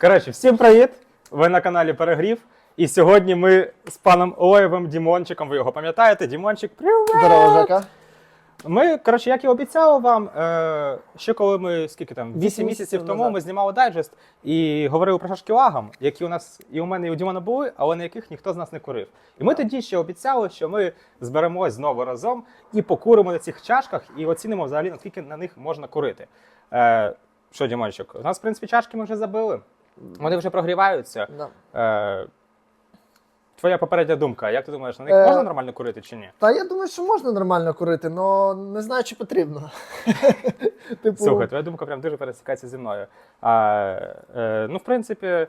Коротше, всім привіт! Ви на каналі Перегрів. І сьогодні ми з паном Олеєвим Дімончиком, ви його пам'ятаєте? Дімончик, привіт! Здорово, Жека. Ми, коротше, як і обіцяв вам, е, ще коли ми скільки там, 8 Вісім місяців місяців тому назад. ми знімали дайджест і говорили про шашки лагам, які у нас і у мене, і у Дімона були, але на яких ніхто з нас не курив. І ми тоді ще обіцяли, що ми зберемось знову разом і покуримо на цих чашках і оцінимо взагалі, наскільки на них можна курити. Е, що, Дімончик, у нас, в принципі, чашки ми вже забили. Вони вже прогріваються. Да. Е, твоя попередня думка, як ти думаєш, на них Е, можна нормально курити чи ні? Та я думаю, що можна нормально курити, але не знаю, чи потрібно. типу, Слухай, твоя думка прям дуже пересікається зі мною. А, е, ну, в принципі,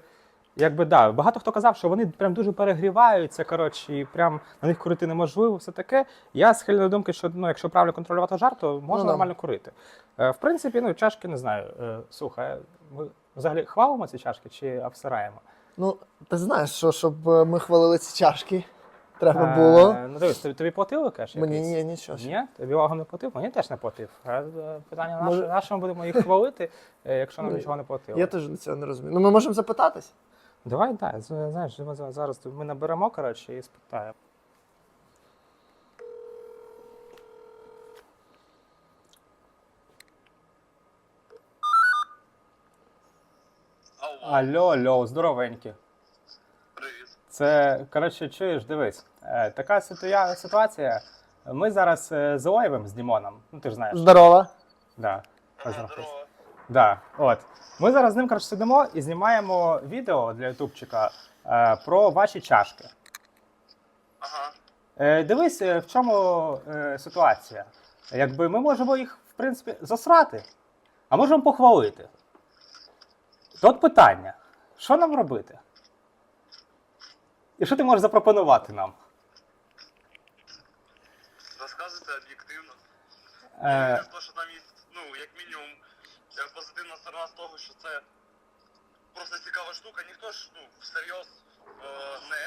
якби да, багато хто казав, що вони прям дуже перегріваються, коротше, і прям на них курити неможливо, все таке. Я схильний до думки, що ну, якщо правильно контролювати жар, то можна Ну, нормально курити. Е, в принципі, ну, чашки не знаю. Е, слухай, ми взагалі хвалимо ці чашки чи обсираємо? ну, ти знаєш, що щоб е, ми хвалили ці чашки, треба було. Е, ну, дивись, тобі, тобі платили кеш? Мені якийсь? ні, нічого. ще. Ні, тобі увагу не платив? Мені теж не платив. А, е, Питання Може- наше, на що ми будемо їх хвалити, е, якщо нам Ну, нічого не платили? Я теж цього не розумію. Ну, ми можемо запитатись. Давай, так, знаєш, зараз ми наберемо, коротше, і спитаємо. Алло, алло, здоровенькі. Привіт. Це, коротше, чуєш, дивись, е, така ситуя- ситуація. Ми зараз е, з Олаєвим, з Дімоном, ну ти ж знаєш. Здорово. Да, Ага, познайомтесь. здорово. Да, от. Ми зараз з ним коротше, сидимо і знімаємо відео для ютубчика е, про ваші чашки. Ага. Е, дивись, е, в чому е, ситуація. Якби ми можемо їх, в принципі, засрати, а можемо похвалити. Тут питання: що нам робити? І що ти можеш запропонувати нам? Розказуйте об'єктивно. Е, Я то, що там є, ну, як мінімум, е, позитивна сторона з того, що це просто цікава штука. Ніхто ж ну, всерйоз е, не,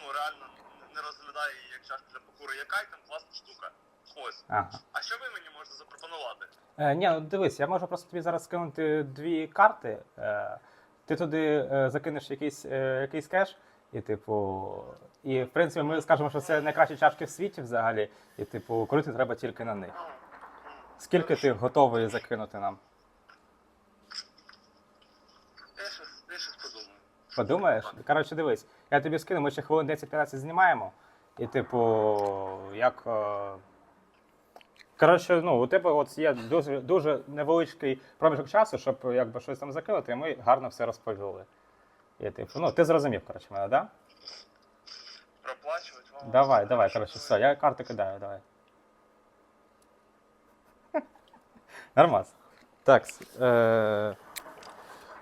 ну, реально не розглядає її як чашку для покури. Яка й там класна штука. Ось. ага. А що ви мені можете запропонувати? Е, ні, ну дивись, я можу просто тобі зараз скинути дві карти. Е, ти туди е, закинеш якийсь, е, якийсь кеш, і, типу, і в принципі ми скажемо, що це найкращі чашки в світі взагалі, і, типу, курити треба тільки на них. Скільки ти готовий закинути нам? Я щось, я щось подумаю. Подумаєш? Коротше, дивись, я тобі скину, ми ще хвилин 10-15 знімаємо. І, типу, як. е, Коротше, ну, у тебе от є дуже, дуже невеличкий проміжок часу, щоб якби щось там закинути, і ми гарно все розповіли. І, типу, ну, ти зрозумів, коротше, мене, да? Проплачувати вам? Давай, давай, коротше, все, я карти кидаю, давай. Нормас. Так. Е...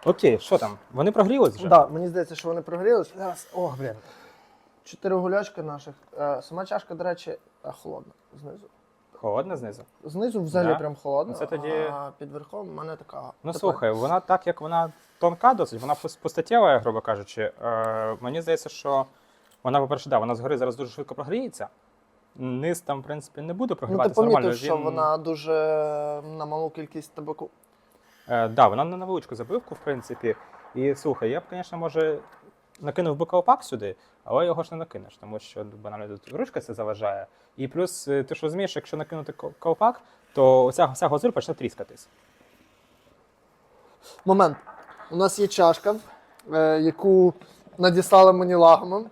Окей, що там? Вони прогрілись вже? Да, мені здається, що вони прогрілись. Зараз. О, блін. Чотири гулячки наших. Е, сама чашка, до речі, е, холодна знизу. Холодно знизу. Знизу взагалі Да? прям холодно, Ну, це тоді- а під верхом в мене така. Ну тепла. слухай, вона так як вона тонка досить, вона пус- пустотіла, грубо кажучи. Е, мені здається, що вона, по-перше, да, вона згори зараз дуже швидко прогріється. Низ там, в принципі, не буде Ну, ти прогріватися нормально. помітив, що Він- вона дуже на малу кількість табаку. Е, да, вона на невеличку забивку, в принципі. І слухай, я б, звісно, може, накинув би колпак сюди, але його ж не накинеш, тому що банально тут ручка це заважає. І плюс, е, ти ж розумієш, якщо накинути колпак, то вся, вся глазурь почне тріскатись. Момент. У нас є чашка, е, яку надіслали мені лагомом.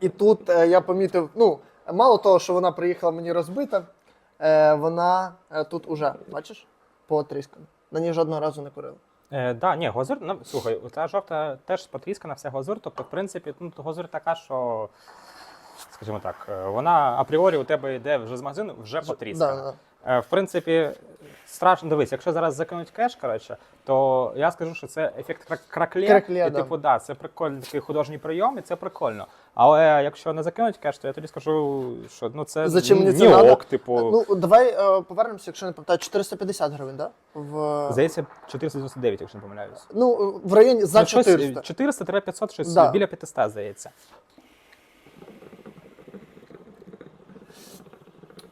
І тут е, я помітив, ну, мало того, що вона приїхала мені розбита, е, вона е, тут уже, бачиш, потріскана. На ній жодного разу не курили. Е, да, ні, гозур, ну, слухай, ця жовта теж потріскана все гозур. тобто, в принципі, ну, гозур така, що, скажімо так, е, вона апріорі у тебе йде вже з магазину, вже потріскана. Да, да. Е, В принципі, страшно дивись, якщо зараз закинуть кеш, коротше, то я скажу, що це ефект крак- кракле. Кракле, і, да. типу, да, це прикольний такий художній прийом, і це прикольно. Але якщо не закинуть кеш, то я тоді скажу, що ну це Зачем мені ні це надо? ок, типу. Ну, давай е, повернемося, якщо не пам'ятаю, 450 гривень, да? В, Здається, 499, якщо не помиляюсь. ну, в районі за Ну, щось, 400. 400-500, щось Да. біля 500, здається.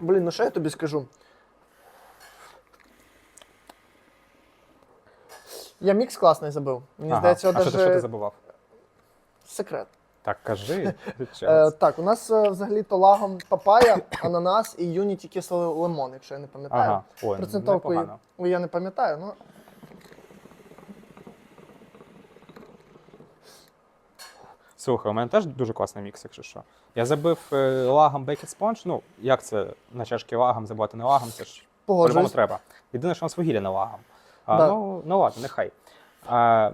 Блін, ну що я тобі скажу? Я мікс класний забив. Мені Ага. здається, а що, ти, що ти забував? секрет. Так, кажи. Е, так, у нас е, взагалі то лагом папая, ананас і юніті кислий лимон, якщо я не пам'ятаю. Ага, ой, Процентовкою непогано. я не пам'ятаю, ну. Слухай, у мене теж дуже класний мікс, якщо що. Я забив е, лагом бейкет спонж. Ну, як це на чашки лагом забувати не лагом, це ж по-любому треба. Єдине, що у нас вугілля не лагом. А, Да. ну, ну ладно, нехай. А,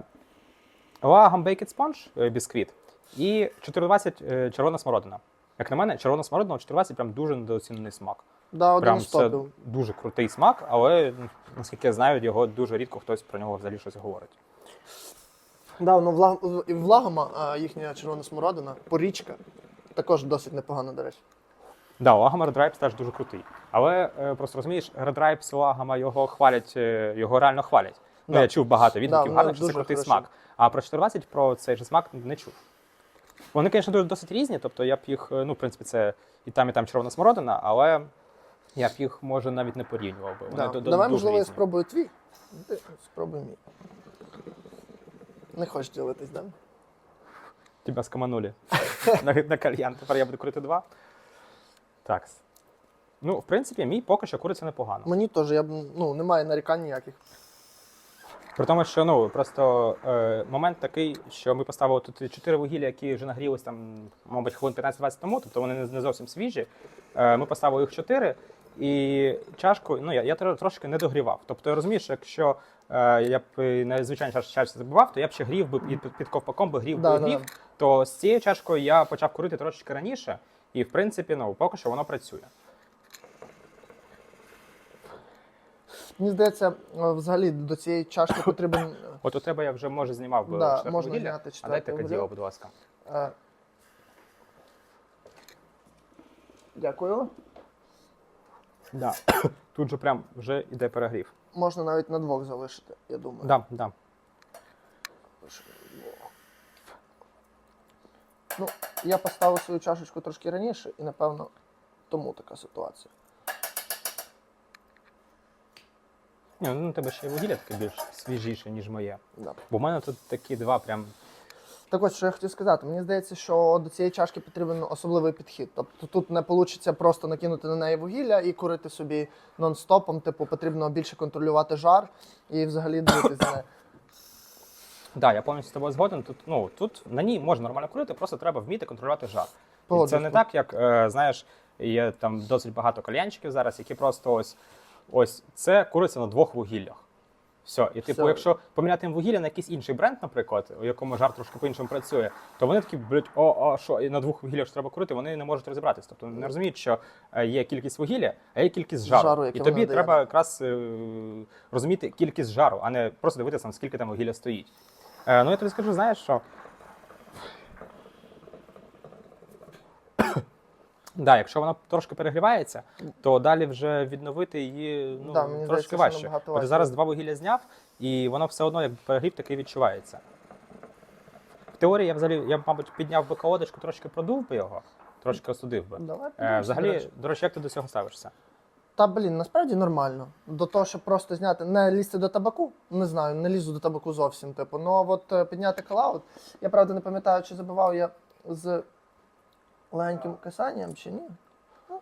бейкет спонж, е, бісквіт, і 420 е, червона смородина. Як на мене, червона смородина 420 прям дуже недооцінений смак. Да, Прям це дуже крутий смак, але наскільки я знаю, його дуже рідко хтось про нього взагалі щось говорить. Да, ну, влаг... і в Лагома а, їхня червона смородина, порічка, також досить непогана, до речі. Да, Лагома Red теж дуже крутий. Але е, просто розумієш, Ripes Лагома його хвалять, е, його реально хвалять. Ну, Да. я чув багато відгуків вони гарних, що це крутий хороші. смак. А про 420 про цей же смак не чув. Вони, звісно, дуже досить різні, тобто я б їх, е, ну, в принципі, це і там, і там червона смородина, але я б їх, може, навіть не порівнював би. Вони Да. до- Давай, дуже можливо, я спробую твій. Спробуй мій. Не хочеш ділитись, да? Тебя скоманули на, на кальян. Тепер я буду курити два. Так. Ну, в принципі, мій поки що куриться непогано. Мені теж, я б, ну, немає нарікань ніяких. При тому, що ну просто е, момент такий, що ми поставили тут чотири вугілля, які вже нагрілись там, мабуть, хвилин 15-20 тому, тобто вони не, зовсім свіжі. Е, ми поставили їх чотири, і чашку, ну я, я трошки не догрівав. Тобто я розумію, що якщо е, я б і на звичайній чашці забивав, то я б ще грів би під, під ковпаком би грів Да, би да, грів. да. То з цією чашкою я почав курити трошечки раніше, і в принципі, ну поки що воно працює. Мені здається, е, взагалі до цієї чашки потрібен. е, От у тебе я вже може знімав би Да, можна зняти А дайте каділо, будь ласка. е, Дякую. Да. Тут же прям вже іде перегрів. Можна навіть на двох залишити, я думаю. Да, да. Ну, я поставив свою чашечку трошки раніше, і напевно тому така ситуація. Ні, ну у тебе ще й вугілля таке більш свіжіше, ніж моє. Да. Бо в мене тут такі два прям. Так ось, що я хотів сказати, мені здається, що до цієї чашки потрібен особливий підхід. Тобто тут не вийде просто накинути на неї вугілля і курити собі нон-стопом. Типу, потрібно більше контролювати жар і взагалі дивитися. Да, я повністю з тобою згоден. Тут, ну, тут на ній можна нормально курити, просто треба вміти контролювати жар. І це не так, як е, знаєш, є там досить багато кальянчиків зараз, які просто ось ось це куриться на двох вугіллях. Все, і типу, Все. якщо поміняти їм вугілля на якийсь інший бренд, наприклад, у якому жар трошки по-іншому працює, то вони такі, блядь, о, а що, і на двох вугіллях ж треба курити, вони не можуть розібратися. Тобто не розуміють, що е, є кількість вугілля, а є кількість жару. Жару, і тобі треба якраз е, розуміти кількість жару, а не просто дивитися, скільки там вугілля стоїть. Е, ну я тобі скажу, знаєш що. Да, якщо вона трошки перегрівається, то далі вже відновити її ну, Да, мені трошки здається, що важче. набагато Бо ти важче. зараз два вугілля зняв, і воно все одно як перегрів такий відчувається. В теорії я взагалі, я б, мабуть, підняв би колодочку, трошки продув би його, трошки осудив би. Давай Е, подивимося, до взагалі, речі. до речі, як ти до цього ставишся? Та блін, насправді нормально. До того, щоб просто зняти, не лізти до табаку, не знаю, не лізу до табаку зовсім. Типу, ну а от е, підняти калаут. Я правда не пам'ятаю, чи забивав я з легеньким касанням, чи ні. Ну,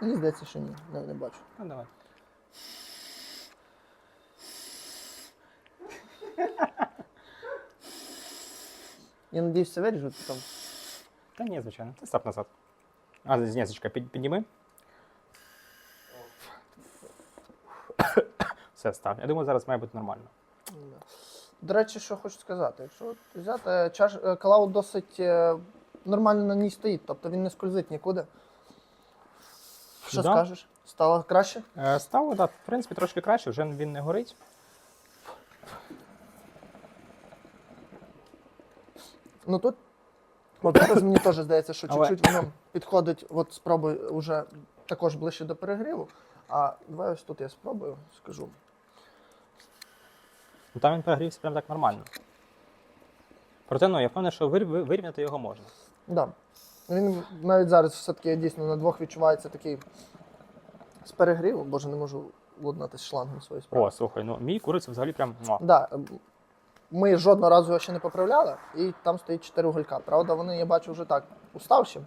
Мені здається, що ні, не, не бачу. Ну, давай. Я надіюсь, це виріжу там. Та ні, звичайно. Ти став назад. А, знязочка, під, підніми. Все, став. Я думаю, зараз має бути нормально. До речі, що хочу сказати, якщо от взяти чаш, е, калаут досить е, нормально на ній стоїть, тобто він не скользить нікуди. Що Да. скажеш? Стало краще? Е, Стало, так, в принципі, трошки краще, вже він не горить. Ну тут, от зараз мені теж здається, що чуть-чуть воно підходить, от спробуй уже також ближче до перегріву. А давай ось тут я спробую, скажу. Ну, там він перегрівся прям так нормально. Проте, ну, я впевнений, що вир- ви- вирівняти його можна. Да. Він навіть зараз все-таки дійсно на двох відчувається такий з перегріву, боже, не можу луднати з шлангом свої справи. О, слухай, ну мій куриця взагалі прям. муа. Да. м, Ми жодного разу його ще не поправляли, і там стоїть 4 гулька. Правда, вони, я бачу, вже так уставші.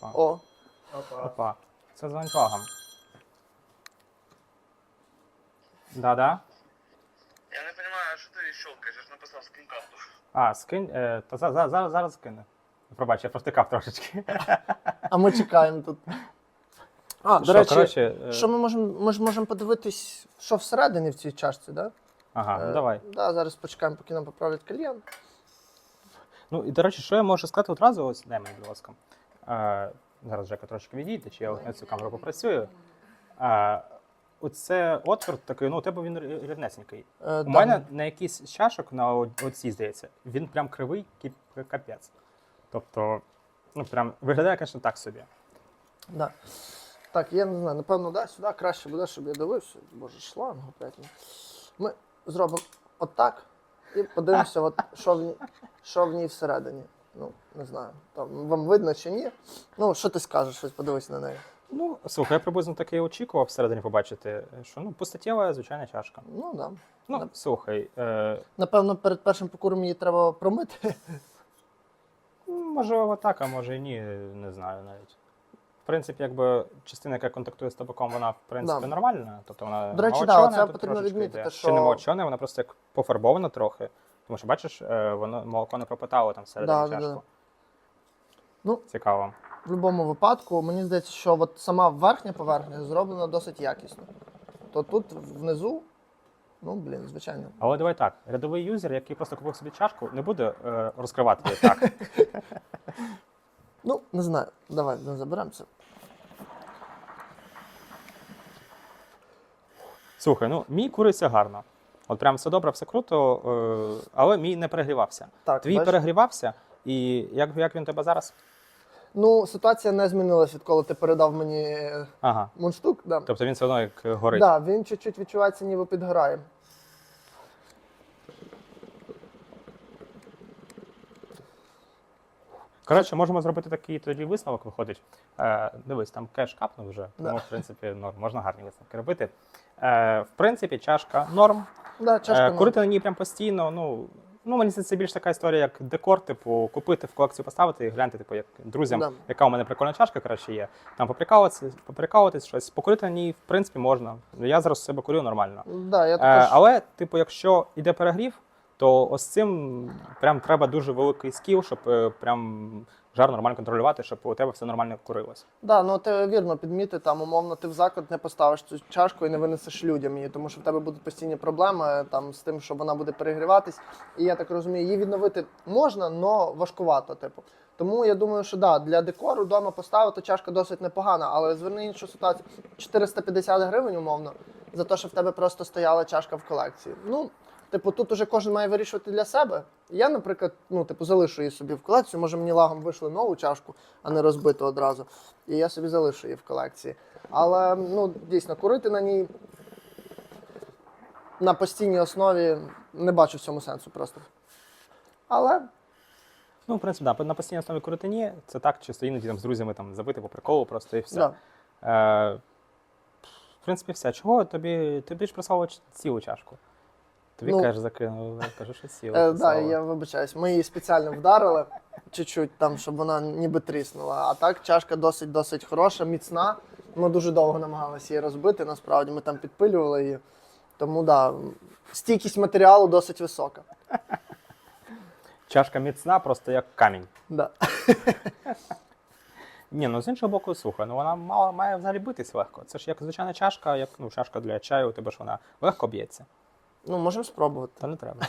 Опа. О, Це з ланцюгом. Да-да. Я не розумію, що ти щелкаєш, я ж написав скрінкарту. А, скинь. Е, та за, за, зараз, зараз скину. Пробач, я провтикав трошечки. а ми чекаємо тут. А, до Що, речі, коротше, е, що ми можемо ми ж можемо подивитись, що всередині в цій чашці, да? Ага, ну Е, давай. Да, зараз почекаємо, поки нам поправлять кальян. Ну і до речі, що я можу сказати одразу, ось дай мені, будь ласка. Е, зараз Жека трошки відійде, чи я на цю камеру попрацюю. Е, оце отвір такий, ну у тебе він рі- рівнесенький. Е, У да. мене на якийсь чашок на о- оцій, здається, він прям кривий, капець. Тобто, ну прям виглядає, звісно, так собі. Да. Так, я не знаю, напевно, да, сюди краще буде, щоб я дивився. Боже, шланг опять. Ми зробимо отак і подивимося, от, що, в ній, що в ній всередині. Ну, не знаю, там вам видно чи ні. Ну, що ти скажеш, щось подивись на неї. Ну, слухай, я приблизно таки очікував всередині побачити, що ну, пустотєва звичайна чашка. Ну, да. Ну, Нап- слухай, е, Напевно, перед першим покуром її треба промити. Можливо, так, а може і ні, не знаю навіть. В принципі, якби частина, яка контактує з табаком, вона в принципі Да. нормальна. Тобто вона До речі, да, молочона, оце тут потрібно трошечки відмітити, йде. що- Чи не молочона, вона просто як пофарбована трохи. Тому що, бачиш, е, воно молоко не пропитало там всередині Да, чашку. да. Ну, Цікаво. В будь-якому випадку, мені здається, що от сама верхня поверхня зроблена досить якісно. То тут внизу, ну, блін, звичайно. Але давай так: рядовий юзер, який просто купив собі чашку, не буде е, розкривати її так. Ну, не знаю, давай не заберемося. Слухай, ну мій куриться гарно. От прям все добре, все круто, е, але мій не перегрівався. Так, Твій бачиш? перегрівався, і як, як він тебе зараз? Ну, ситуація не змінилась, відколи ти передав мені е, Ага. мундштук. Да. Тобто він все одно як горить. Да, він чуть-чуть відчувається, ніби підгорає. Коротше, можемо зробити такий тоді висновок, виходить. Е, дивись, там кеш капнув вже, тому, Да. в принципі, норм, можна гарні висновки робити. Е, в принципі, чашка норм. Да, чашка Е, норм. курити на ній прям постійно. Ну, ну мені здається, це більш така історія, як декор, типу, купити в колекцію поставити і гляньте, типу, як друзям, Да. яка у мене прикольна чашка, краще є. Там поприкалуватися, поприкалуватись щось. Покурити на ній, в принципі, можна. Я зараз себе курю нормально. Да, я Е, також... але, типу, якщо йде перегрів, то ось цим прям треба дуже великий скіл, щоб е, прям жар нормально контролювати, щоб у тебе все нормально курилось. Да, ну ти вірно підміти, там умовно ти в заклад не поставиш цю чашку і не винесеш людям її, тому що в тебе будуть постійні проблеми там з тим, що вона буде перегріватись. І я так розумію, її відновити можна, але важкувато, типу. Тому я думаю, що да, для декору вдома поставити чашка досить непогана, але зверни іншу ситуацію: 450 гривень, умовно, за те, що в тебе просто стояла чашка в колекції. Ну, типу, тут уже кожен має вирішувати для себе. Я, наприклад, ну, типу, залишу її собі в колекцію. Може, мені лагом вийшли нову чашку, а не розбиту одразу. І я собі залишу її в колекції. Але ну, дійсно, курити на ній на постійній основі не бачу в цьому сенсу просто. Але Ну, в принципі, да, на постійній основі курити ні, це так, чисто іноді там з друзями там забити по приколу просто і все. да. Е, в принципі, все. Чого тобі, тобі ж прислали цілу чашку? Тобі Ну, кеш закинув, я кажу, що цілу. Е, да, я вибачаюсь. Ми її спеціально вдарили чуть-чуть, там, щоб вона ніби тріснула. А так чашка досить досить хороша, міцна. Ми дуже довго намагалися її розбити. Насправді ми там підпилювали її. Тому да, стійкість матеріалу досить висока. Чашка міцна, просто як камінь. Да. Ні, ну з іншого боку, слухай, ну вона мала, має взагалі битись легко. Це ж як звичайна чашка, як ну, чашка для чаю, у тебе ж вона легко б'ється. Ну, можемо спробувати. Та не треба.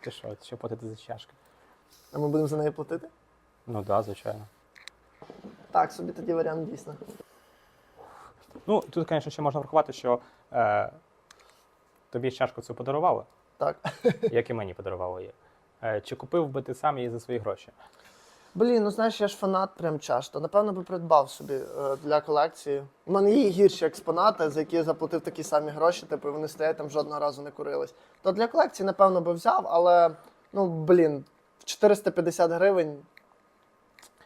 Ти що, що платити за чашки? А ми будемо за неї платити? Ну так, да, звичайно. Так, собі тоді варіант дійсно. Ну, тут, звісно, ще можна врахувати, що е, тобі чашку цю подарували, Так. як і мені подарували її. Е, чи купив би ти сам її за свої гроші? Блін, ну знаєш, я ж фанат прям часто. Напевно, би придбав собі е, для колекції. У мене є гірші експонати, за які я заплатив такі самі гроші, типу вони стоять там жодного разу не курились. То для колекції, напевно, би взяв, але Ну, блін, в 450 гривень.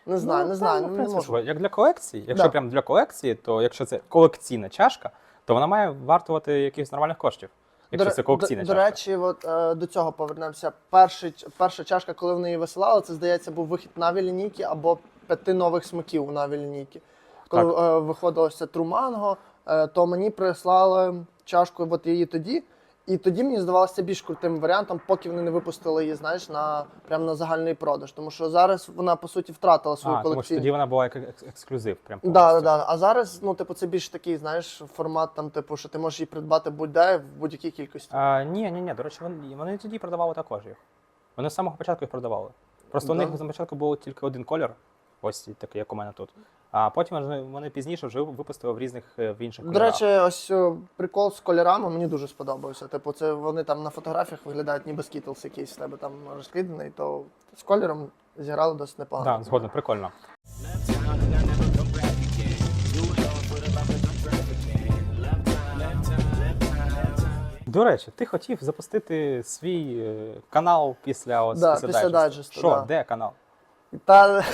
Не знаю, Ну, не знаю, ну, не принципі, можу. Як для колекції, якщо Да. прям для колекції, то якщо це колекційна чашка, то вона має вартувати якихось нормальних коштів. Якщо це коакційна до, до речі, от, е, до цього повернемося. Перший, перша чашка, коли вони її висилали, це, здається, був вихід на лінійки або п'яти нових смаків у Наві лінійки. Коли е, виходилося Труманго, е, то мені прислали чашку от її тоді. І тоді мені здавалося більш крутим варіантом, поки вони не випустили її, знаєш, на прям на загальний продаж. Тому що зараз вона по суті втратила свою А, тому що тоді вона була як екс- ексклюзив. Прям Да, да, повністю. да. А зараз, ну, типу, це більш такий, знаєш, формат, там, типу, що ти можеш її придбати будь-де в будь-якій кількості. А, ні, ні, ні. До речі, вони, вони тоді продавали також їх. Вони з самого початку їх продавали. Просто у Да. них на початку був тільки один колір, ось такий, як у мене тут. А потім вони, вони пізніше вже випустили в різних е, в інших До речі, ось о, прикол з кольорами мені дуже сподобався. Типу, це вони там на фотографіях виглядають ніби скітлс якийсь в тебе там розкиданий, то з кольором зіграли досить непогано. Так, згодно, прикольно. До речі, ти хотів запустити свій е, канал після ось Да, після, дайджесту, Що, да. де канал? Та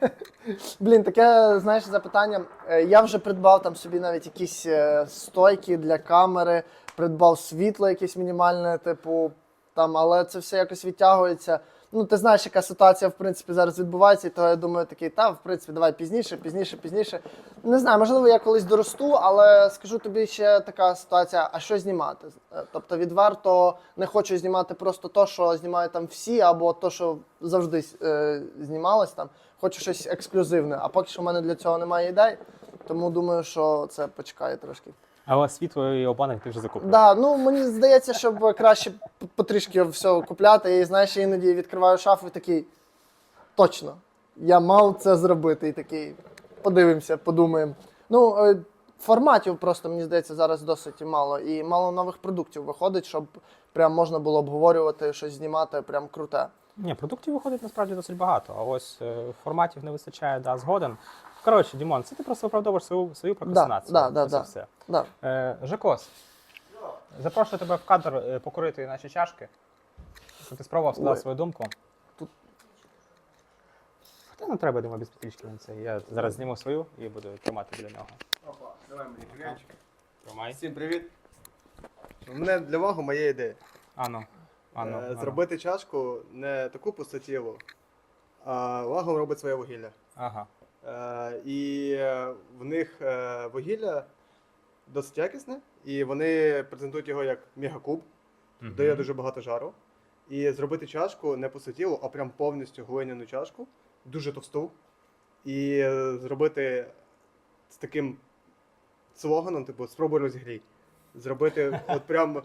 блін, таке знаєш запитання. Е, Я вже придбав там собі навіть якісь е, стойки для камери, придбав світло якесь мінімальне, типу, там, але це все якось відтягується. Ну, ти знаєш, яка ситуація в принципі зараз відбувається, і то я думаю, такий, та в принципі, давай пізніше, пізніше, пізніше. Не знаю, можливо, я колись доросту, але скажу тобі ще така ситуація: а що знімати? Е, Тобто, відверто не хочу знімати просто то, що знімають там всі, або то, що завжди е, знімалось там. Хочу щось ексклюзивне. А поки що в мене для цього немає ідей, тому думаю, що це почекає трошки. Але світло і обладнання ти вже закупив. Да, ну мені здається, щоб краще потрішки все купляти. І знаєш, іноді відкриваю шафу і такий. Точно, я мав це зробити. І такий. Подивимося, подумаємо. Ну, е, форматів просто мені здається зараз досить мало. І мало нових продуктів виходить, щоб прям можна було обговорювати, щось знімати, прям круте. Ні, продуктів виходить насправді досить багато, а ось е, форматів не вистачає, да, згоден. Коротше, Дімон, це ти просто виправдовуєш свою, свою прокрастинацію. да, да, да. все. Да. Е, Жекос, запрошую тебе в кадр е, покурити наші чашки. Щоб ти спробував сказати Ой. свою думку. Тут- Та не треба, думаю, без петлічки на це. Я зараз зніму свою і буду тримати біля нього. Опа, давай мені кремчик. Тримай. Всім привіт. У мене для вагу моя ідея. Ану. Ану, Е, ану. Зробити чашку не таку пустотілу, а вагом робить своє вугілля. Ага. Е, І е, в них е, вугілля досить якісне, і вони презентують його як мегакуб, Мгм. дає дуже багато жару. І зробити чашку не пустотілу, а прям повністю глиняну чашку, дуже товсту. І зробити з таким слоганом, типу, спробуй розігрій. Зробити от прям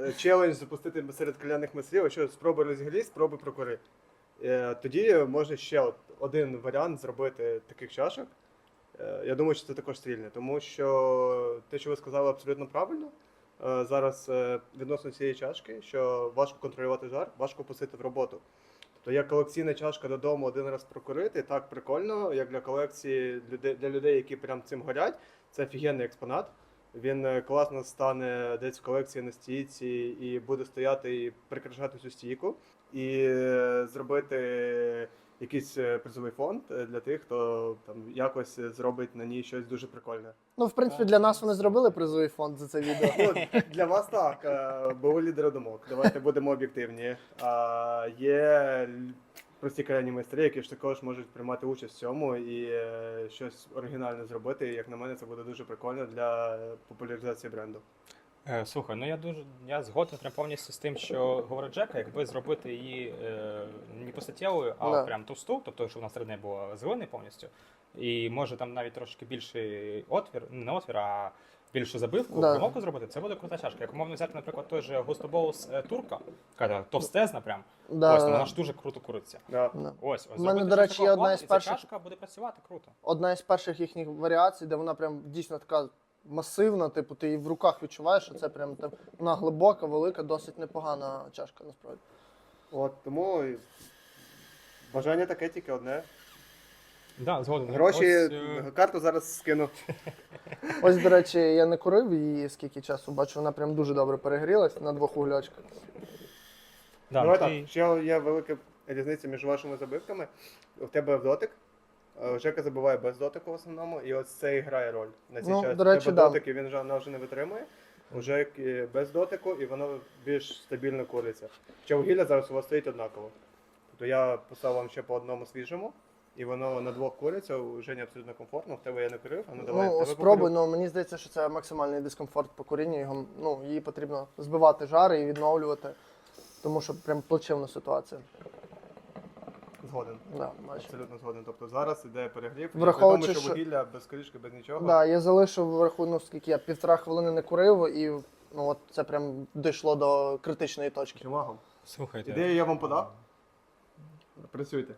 е, челендж запустити серед каляних майстрів, що спробуй розігрій, спробуй прокори. Е, Тоді можна ще от один варіант зробити таких чашок. Е, Я думаю, що це також стрільне, тому що те, що ви сказали, абсолютно правильно. Е, Зараз е, відносно цієї чашки, що важко контролювати жар, важко пустити в роботу. Тобто як колекційна чашка додому один раз прокурити, так прикольно, як для колекції для людей, які прям цим горять, це офігенний експонат. Він класно стане десь в колекції на стійці і буде стояти і прикрашати цю стійку. І зробити якийсь е, призовий фонд е, для тих, хто там якось е, зробить на ній щось дуже прикольне. Ну, в принципі, для нас вони зробили призовий фонд за це відео. Ну, для вас так, бо ви лідери думок. Давайте будемо об'єктивні. А, Є прості крайні майстри, які ж також можуть приймати участь в цьому і щось оригінальне зробити. І, Як на мене, це буде дуже прикольно для популяризації бренду. Е, слухай, ну я дуже я згоден прям повністю з тим, що говорить Джека, якби зробити її е, не пустотілою, а Да. прям товсту, тобто, щоб вона всередині була зелений повністю. І може там навіть трошки більший отвір, ну, не отвір, а більшу забивку, Да. громовку зробити, це буде крута чашка. Як умовно взяти, наприклад, той же Bowls е, турка, яка товстезна прям. Да, ось, ну, вона ж дуже круто куриться. Да. Да. Ось, ось мене, до речі, одна із ця перших- чашка буде працювати круто. одна із перших їхніх варіацій, де вона прям дійсно така масивна, типу, ти її в руках відчуваєш, що це прям там, вона глибока, велика, досить непогана чашка, насправді. От тому і бажання таке тільки одне. Да, згоден. Гроші, Ось, е, карту зараз скину. Ось, до речі, я не курив її скільки часу, бачу, вона прям дуже добре перегрілась на двох углячках. Да, Давай ти- так, ще є велика різниця між вашими забивками. У тебе в дотик. Е, Жека забиває без дотику в основному, і ось це і грає роль на цій Ну, часті. до речі, тебе да. дотик, і він вже, вона вже не витримує. У Жеки без дотику, і воно більш стабільно куриться. Ще вугілля зараз у вас стоїть однаково. Тобто я поставив вам ще по одному свіжому, і воно на двох куриться, у Жені абсолютно комфортно, в тебе я не курив, а ну давай. в Ну, тебе спробуй, покурю. ну мені здається, що це максимальний дискомфорт по курінню. Його, ну, її потрібно збивати жари і відновлювати, тому що прям плачевна ситуація. Згоден. Да, бачу. Абсолютно згоден. Тобто зараз іде перегрів, і при тому, що що- вугілля без кришки, без нічого. Да, я залишив рахунок, скільки я півтора хвилини не курив, і ну, от це прям дійшло до критичної точки. Чимагом. Слухайте. Ідею я вам подав. Працюйте.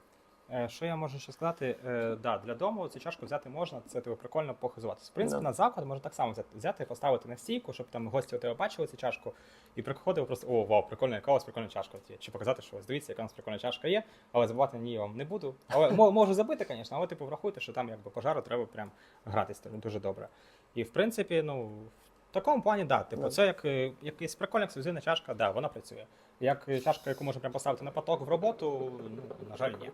Е, Що я можу ще сказати? Е, да, для дому цю чашку взяти можна, це типу, прикольно похизуватися. В принципі, Да. на заклад можна так само взяти, взяти поставити на стійку, щоб там гості у тебе бачили цю чашку, і приходили просто о, вау, прикольна, яка у вас прикольна чашка. Є». Чи показати, що ось дивіться, яка у нас прикольна чашка є, але забувати на ній я вам не буду. Але можу забити, звісно, але типу врахуйте, що там якби пожару треба прям гратись тому дуже добре. І в принципі, ну. В такому плані, да, типу, це як е, якась прикольна ексклюзивна чашка, да, вона працює. Як е, чашка, яку можна прям поставити на поток в роботу, ну, на жаль, ні.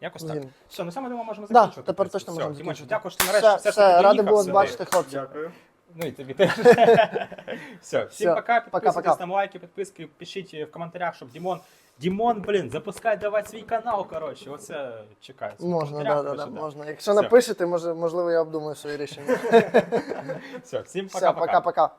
Якось так. Блін. Все, ну саме думаю, можемо Да, закінчувати. тепер точно можемо Дімончик, закінчити. Дякую, що ти нарешті Все, все, все, таки радий доїхав сюди. бачити, хлопці. Дякую. Ну і тобі теж. Все, всім Все, пока, підписуйтесь, пока-пока. там лайки, підписки, пишіть в коментарях, щоб Дімон. Дімон, блін, запускай давай свій канал, коротше, оце чекаю. Можна, да, да, да, можна. Якщо Все. напишете, може, можливо, я обдумаю своє рішення. Все, всім Все, пока-пока. пока-пока.